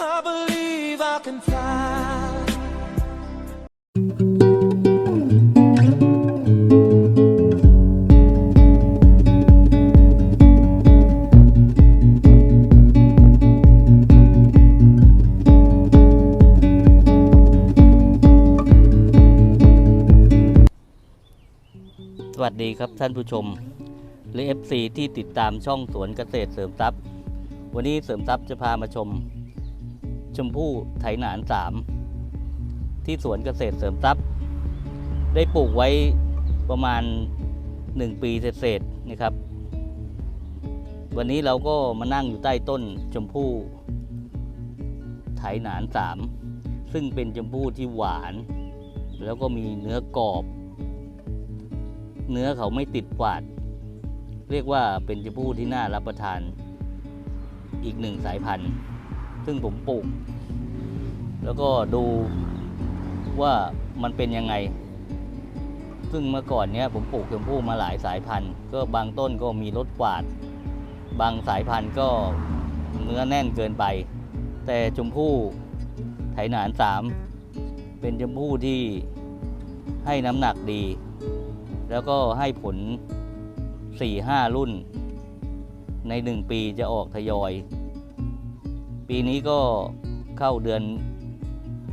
I believe I can fly. สวัสดีครับท่านผู้ชม หรือ FC ที่ติดตามช่องสวนเกษตรเสริมทรัพย์ วันนี้เสริมทรัพย์จะพามาชม ชมพู่ไถหนานสามที่สวนเกษตรเสริมทรัพย์ ได้ปลูกไว้ประมาณ 1 ปีเศษๆนะครับ วันนี้เราก็มานั่งอยู่ใต้ต้นชมพู่ไถหนานสามซึ่งเป็นชมพู่ที่หวาน แล้วก็มีเนื้อกรอบ เนื้อเขาไม่ติดฝาด เรียกว่าเป็นชมพู่ที่น่ารับประทานอีกหนึ่งสายพันธุ์ ซึ่งผมปลูก แล้วก็ดูว่ามันเป็นยังไง ซึ่งเมื่อก่อนเนี้ยผมปลูกชมพู่มาหลายสายพันธุ์ ก็บางต้นก็มีรสฝาดบางสายพันธุ์ก็เนื้อแน่นเกินไป แต่ชมพู่ไถหนานสามเป็นชมพู่ที่ให้น้ำหนักดี แล้วก็ให้ผล 4-5 รุ่น ใน 1 ปีจะออกทยอย ปีนี้ก็เข้าเดือน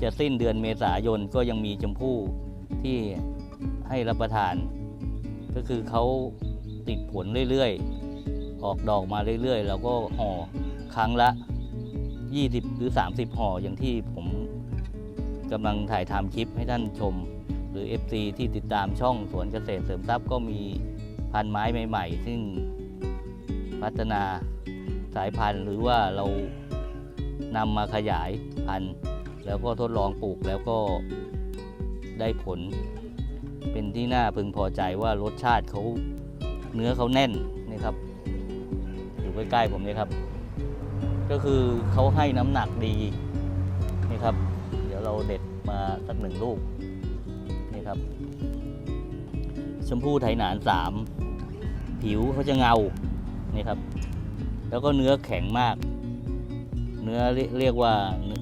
จะสิ้นเดือนเมษายนก็ยังมีชมพู่ที่ให้รับประทาน ก็คือเขาติดผลเรื่อยๆ ออกดอกมาเรื่อยๆ แล้วก็ห่อครั้งละ 20 หรือ 30 ห่ออย่างที่ผมกำลังถ่ายทำคลิปให้ท่านชม หรือ FC ที่ติดตามช่องสวนเกษตรเสริมทรัพย์ก็มีพันไม้ใหม่ ๆ ซึ่งพัฒนาสายพันธุ์หรือว่าเรา นำมาขยายพันธุ์แล้วก็ทดลองปลูกแล้วก็ได้ผล เป็นที่น่าพึงพอใจว่ารสชาติเขาเนื้อเขาแน่นนี่ครับ อยู่ใกล้ๆผมนี่ครับ ก็คือเขาให้น้ำหนักดีนี่ครับ เดี๋ยวเราเด็ดมาสักหนึ่งลูกนี่ครับ ชมพู่ไถหนานสามผิวเขาจะเงานี่ครับ แล้วก็เนื้อแข็งมาก เนื้อเรียกว่า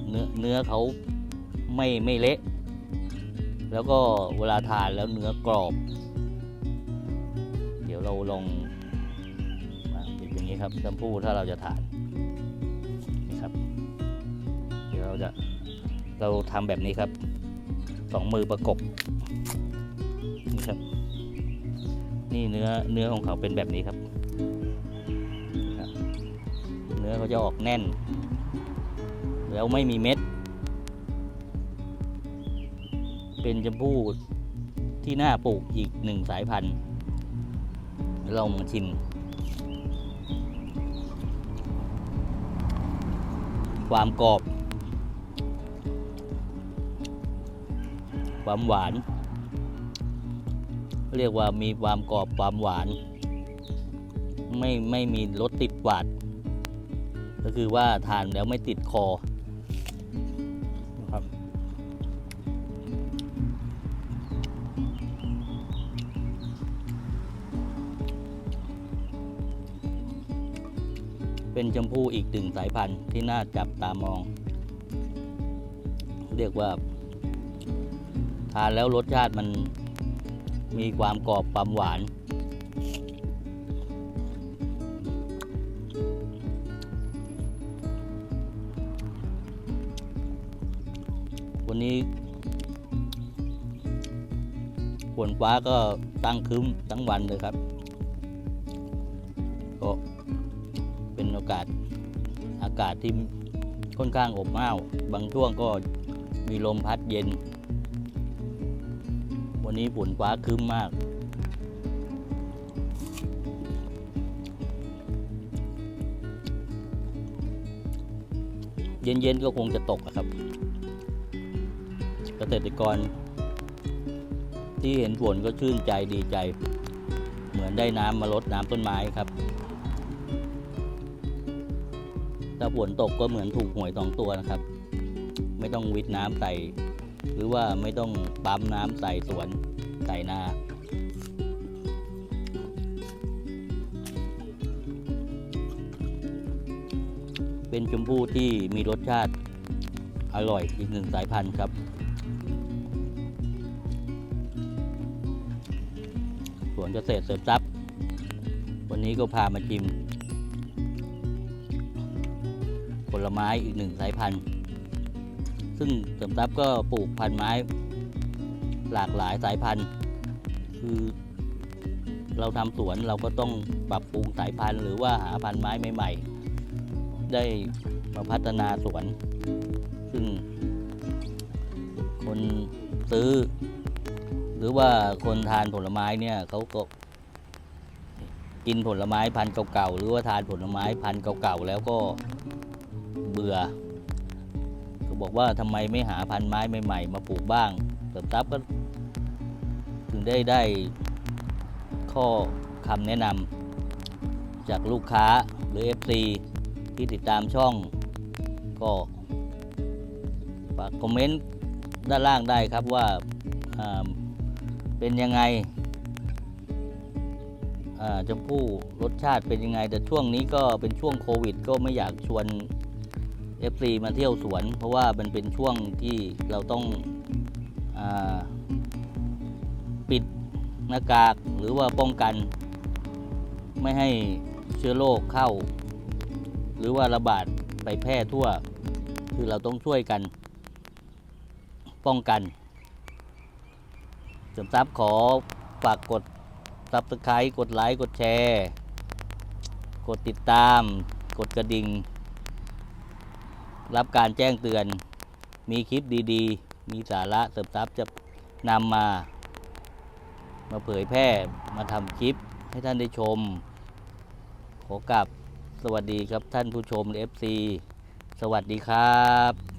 เนื้อเนื้อเขาไม่ไม่เละ แล้วก็เวลาทานแล้วเนื้อกรอบ เดี๋ยวเราลองปิดอย่างนี้ครับชมพู่ถ้าเราจะทานนี่ครับ เดี๋ยวเราจะเราทำแบบนี้ครับสองมือประกบนี่ครับ นี่เนื้อเนื้อของเขาเป็นแบบนี้ครับ เนื้อเขาจะออกแน่น แล้วไม่มีเม็ด เป็นจมพู่ที่น่าปลูกอีกหนึ่งสายพันธุ์ เรามาชิม ความกรอบ ความหวาน เรียกว่ามีความกรอบความหวาน ไม่ไม่มีรสติดหวาดก็คือว่าทานแล้วไม่ติดคอ เป็นชมพู่อีกหนึ่งสายพันธุ์ที่น่าจับตามอง เรียกว่า ทานแล้วรสชาติมันมีความกรอบความหวาน วันนี้ฝนฟ้าก็ตั้งครึ้มทั้งวันเลยครับก็ เป็นโอกาสอากาศที่ค่อนข้างอบอ้าว บางช่วงก็มีลมพัดเย็น วันนี้ฝนฟ้าครึ้มมาก เย็นๆก็คงจะตกะครับ เกษตรกร ที่เห็นฝนก็ชื่นใจดีใจ เหมือนได้น้ำมาลดน้ำต้นไม้ครับ ถ้าฝนตกก็เหมือนถูกหวยสองตัวนะครับ ไม่ต้องวิทน้ำใส่ หรือว่าไม่ต้องปั๊มน้ำใส่สวนใส่นาเป็นชมพู่ที่มีรสชาติอร่อยอีกหนึ่งสายพันธุ์ครับสวนเกษตรเสริมทรัพย์ วันนี้ก็พามาชิม ผลไม้อีกหนึ่งสายพันธุ์ ซึ่งเสริมทรัพย์ก็ปลูกพันธุ์ไม้หลากหลายสายพันธุ์ คือเราทำสวนเราก็ต้องปรับปรุงสายพันธุ์ หรือว่าหาพันธุ์ไม้ใหม่ ๆ ได้มาพัฒนาสวน ซึ่ง คนซื้อ หรือว่าคนทานผลไม้เนี่ยเขาก็กินผลไม้พันธุ์เก่าๆหรือว่าทานผลไม้พันธุ์เก่าๆแล้วก็ เบื่อก็บอกว่าทำไมไม่หาพันไม้ใหม่ ๆ มาปลูกบ้างเสริมทรัพย์ก็ถึงได้ได้ข้อคำแนะนำจากลูกค้าหรือ FC ที่ติดตามช่อง ก็ฝากคอมเมนต์ด้านล่างได้ครับว่าาเป็นยังไงอ่าชมพู่รสชาติเป็นยังไง แต่ช่วงนี้ก็เป็นช่วงโควิด ก็ไม่อยากชวน FC มาเที่ยวสวน เพราะว่ามันเป็นช่วงที่เราต้องอปิดหน้ากากหรือว่าป้องกัน ไม่ให้เชื้อโรคเข้า หรือว่าระบาดไปแพร่ทั่ว คือเราต้องช่วยกัน ป้องกันสริมทรัพย์ขอฝากกดซับสไครต์กดไลค์ กดแชร์ กดติดตาม กดกระดิ่ง รับการแจ้งเตือน มีคลิปดีๆ มีสาระเสริมทรัพย์จะนำมา มาเผยแพร่มาทำคลิปให้ท่านได้ชม ขอกลับสวัสดีครับท่านผู้ชม FC สวัสดีครับ